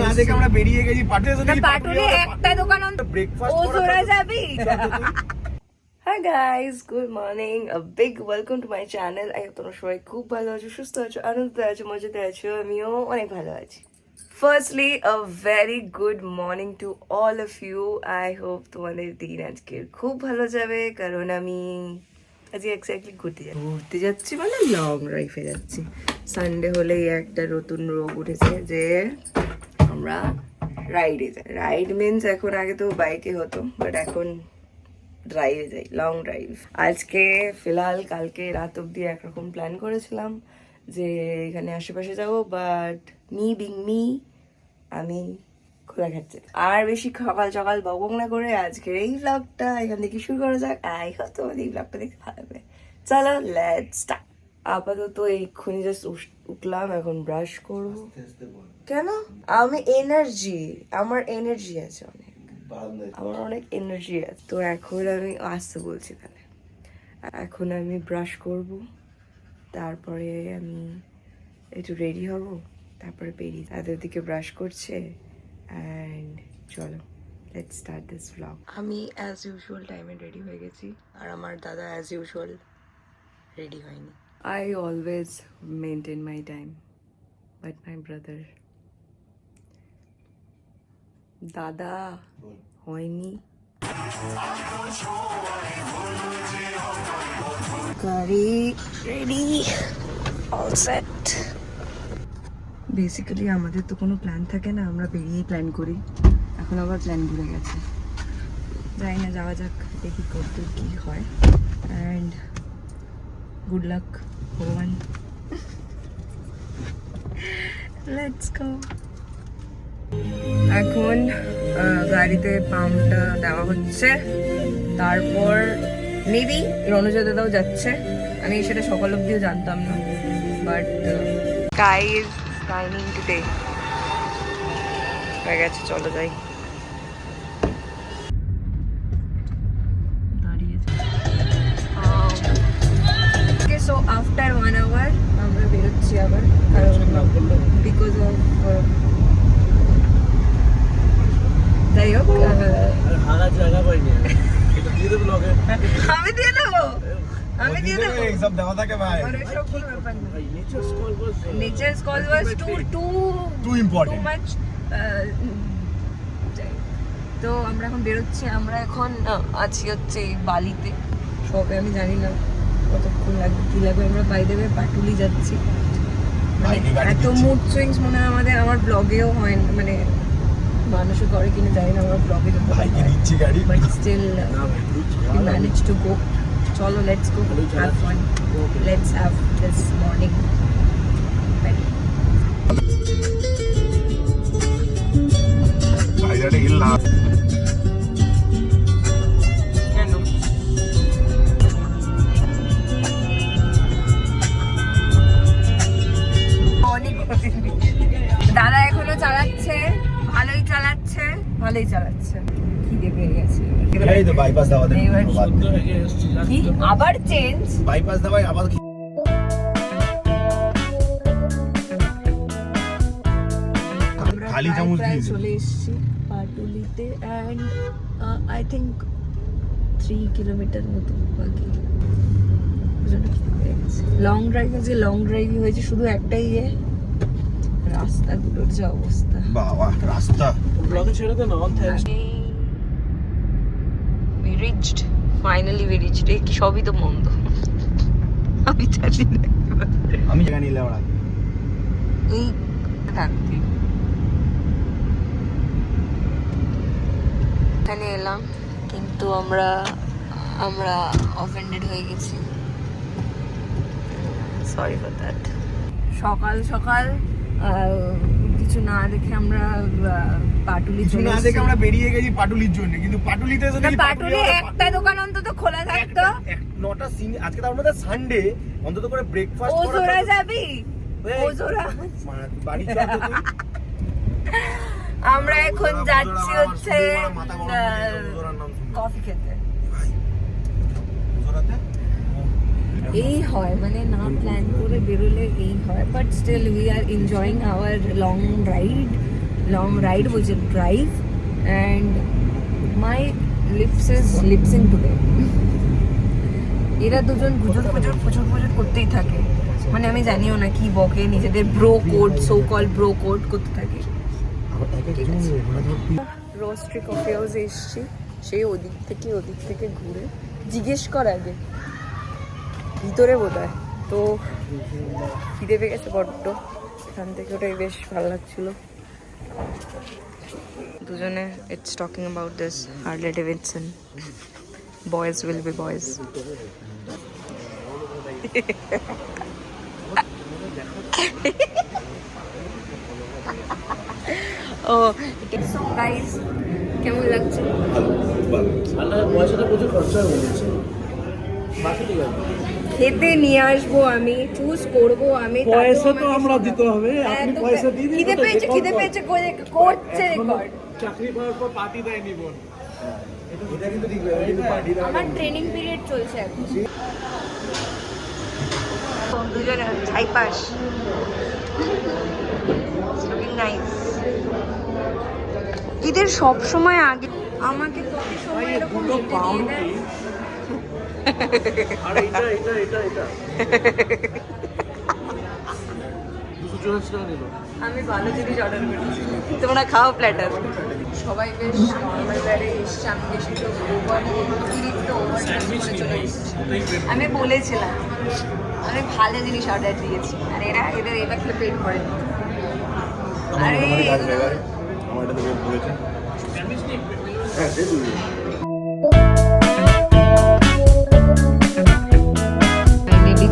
না দেখে আমরা বেরিয়ে গেছি পাটুলি একটা দোকান ব্রেকফাস্ট ও জোড়া যাবি? Hi guys good morning a big welcome to my channel I তোমরা সবাই খুব ভালো আছো সুস্থ আছো আনন্দে আছো মজাতে আছো। আমিও অনেক ভালো আছি। Firstly a very good morning to all of you I hope তোমাদের দিন আজকে খুব ভালো যাবে কারণ আমি আজকে এক্স্যাক্টলি ঘুরতে যাচ্ছি ঘুরতে যাচ্ছি মানে লং ড্রাইভে যাচ্ছি। সানডে হলেই একটা নতুন রোগ উঠেছে যে আমরা রাইডে যাই। রাইড মিনস এখন আগে তো বাইকে হতো বাট এখন ড্রাইভে যাই লং ড্রাইভ আজকে ফিলহাল কালকে রাত অব্দি একরকম প্ল্যান করেছিলাম যে এখানে আশেপাশে যাব বাট মি বিং মি আমি খাচ্ছে আর বেশি সকাল সকাল বকবক না করে আজকের এই ব্লগটা এখান থেকে শুরু করা যাক। আই হয়তো তোমাদের এই ব্লগটা দেখতে ভালো লাগবে। চলো লেট স্টার্ট আপাতত এক্ষুনি জাস্ট উঠলাম এখন ব্রাশ করব। কেন? আমি এনার্জি আমার এনার্জি আছে অনেক। আমার অনেক এনার্জি আছে। তো এখন আমি আসতে বলছি তাহলে। এখন আমি ব্রাশ করব তারপরে আমি একটু রেডি হব তারপরে বেরিয়ে তাদের দিকে ব্রাশ করছে অ্যান্ড চলো লেটস স্টার্ট দিস ভ্লগ আমি অ্যাজ ইউজুয়াল টাইমে রেডি হয়ে গেছি আর আমার দাদা অ্যাজ ইউজুয়াল রেডি হয়নি। I always maintain my time but my brother দাদা হয়নি গাড়ি রেডি অল সেট বেসিক্যালি আমাদের তো কোনো প্ল্যান থাকে না আমরা বেরিয়েই প্ল্যান করি। এখন আবার প্ল্যান ভুলে গেছে। যাই না যাওয়া যাক দেখি করতে কি হয়। অ্যান্ড গুড লাক ভগবান লেটস গো এখন গাড়িতে পাম্পটা দেওয়া হচ্ছে। তারপর মেবি রণজা দাদাও যাচ্ছে। আমি সেটা সকাল অব্দিও জানতাম না। But sky is shining today হয়ে গেছে, চলো যাই। আফটার ওয়ান আওয়ার আমরা বেরোচ্ছি আবার কারণ বিকজ অফ যাই হোক আমি দিয়ে দেবো। আমি দিয়ে সব দেওয়া থাকে ভাই। নেচার। তো আমরা এখন বেরোচ্ছি আমরা এখন আছি হচ্ছে এই বালিতে। সবে আমি জানি না। কতক্ষণ লাগবে কি লাগবে? আমরা বাই দেবে পাটুলি যাচ্ছি। মানে এত মুড সুইংস মনে হয় আমাদের আমার ব্লগেও হয় না, মানে মানুষও করে কিনা জানি না আমার ব্লগে বাট স্টিল না ভাই we managed to go. Cholo, let's go. Have fun. Let's have this ভালোই চালাচ্ছে। খিদে পেয়ে গেছে? এই তো বাইপাস থেকে কি? আবার চেঞ্জ বাইপাস দেওয়াই আবার আমরা খালি চামচ দিয়ে চলে এসেছি পাটুলিতে and I think three kilometre মতো বাকি। লং ড্রাইভ আছে লং ড্রাইভই হয়েছে শুধু একটাই ইয়ে রাস্তাগুলোর যে অবস্থা। বাবা রাস্তা। ব্লগে ছেড়ে দে না অন reached finally we reached এই কি সবই তো মন্দ আমি জানি না আমি জায়গা নিলাম না এই থাকতে এখানে এলাম কিন্তু আমরা আমরা অফেন্ডেড হয়ে গেছি। সরি ফর দ্যাট সকাল সকাল। কিছু না দেখে আমরা পাটুলি কিছু চলে না দেখে আমরা বেরিয়ে গেছি পাটুলির জন্য কিন্তু পাটুলিতে দেখি পাটুলি একটা দোকান অন্তত খোলা থাকতো নটা সিন আজকে তার মধ্যে সানডে অন্তত করে ব্রেকফাস্ট ও জোড়া যাবি ও জোড়া বাড়ি চল আমরা এখন যাচ্ছি হচ্ছে হয়ে। কফি খেতে ওজোড়াতে? এই হয় মানে না প্ল্যান করে বেরোলে এই হয় but still we are enjoying our long ride ride was a drive and my lips is lipsing today. এরা দুজন গুজর ফুজুর ফুজুর ফুজুর করতেই থাকে। মানে আমি জানিও না কি বকে, নিজেদের bro code so call bro code করতে থাকে। রোস্ট্রি কফি হাউসে এসছি, সেই ওদিক থেকে ওদিক থেকে ঘুরে। জিজ্ঞেস কর আগে ভিতরে বোধ হয় তো খিদে পেয়ে গেছে বড্ড। এখান থেকে ওটাই বেশ ভালো লাগছিল। দুজনে it's talking about this Harley Davidson boys will be boys O guys কেমন লাগছে? পয়সাটা প্রচুর খরচা হয়ে গেছে। খেতে নিয়ে আসব আমি চুজ করব আমি পয়সা তো আমরা দিতে হবে হ্যাঁ, আপনি পয়সা দিয়ে দিন খিদে পেয়েছে খিদে পেয়েছে করে- করছে চাকরি পাওয়ার পর পার্টি দেয়নি বোন। এটা কিন্তু ঠিক পার্টি দেওয়া আমার ট্রেনিং পিরিয়ড চলছে এখন। দুজনে ছাই পাস। নাইস এদের সব সময় আগে আমাকে কত সময় এরকম দিয়ে পাউরুটি। দেয়। এটা এটা এটা এটা আমি ভালো জিনিস অর্ডার করেছি। তোমরা খাও প্ল্যাটার সবাই বেশ নর্মাল ব্যারে এসছে আমি বেশি তো ওভার অতিরিক্ত ওভার চলে এসেছি। আমি বলেছিলাম আমি ভালো জিনিস অর্ডার দিয়েছি। আর এরা এদের এটা খেলে পেট। আমার আরে আমার এটা বলেছে।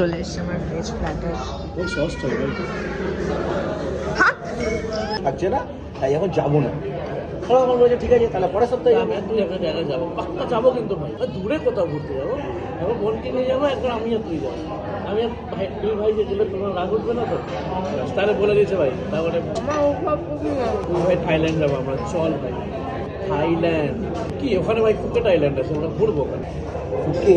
চলে এসছে আমার ভেজ প্ল্যাটার ওই সস্তা ভাই থাকছে না তাই এখন যাব না। ওরা আমার বলেছে ঠিক আছে তাহলে পরের সপ্তাহে আমি আর তুই একটা জায়গায় যাব। পাক্কা যাব কিন্তু ভাই। দূরে কোথাও ঘুরতে যাব। একবার বোনকে নিয়ে যাব একবার আমি আর তুই যাব। আমি ভাই তুই ভাই যে গেলে তোমার রাগ উঠবে না তো? তাহলে বলে দিয়েছে ভাই তারপরে তুই ভাই থাইল্যান্ড যাব আমরা। চল ভাই। থাইল্যান্ড। কি ওখানে ভাই ফুকেট আইল্যান্ড আছে? আমরা ঘুরবো ওখানে। ফুকে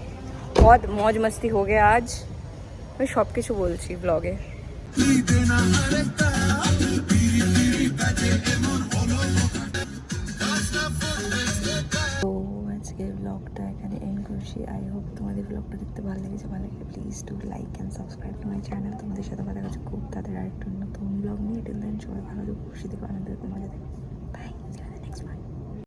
बहुत मौज मस्ती हो गया आज আমি সব কিছু বলছি ব্লগে তো আজকে ব্লগটা এখানে এন্ড করছি আই হোপ তোমাদের ব্লগটা দেখতে ভালো লেগেছে ভালো লাগে please to like and subscribe to my channel তোমাদের সাথে কথা কাছে খুব তাদের আরেকটা নতুন ব্লগ নিয়ে টিল দেন সবাই ভালো থেকো খুশি থেকো আনন্দ থেকো মজা থেকো বাই নেক্সট ওয়ান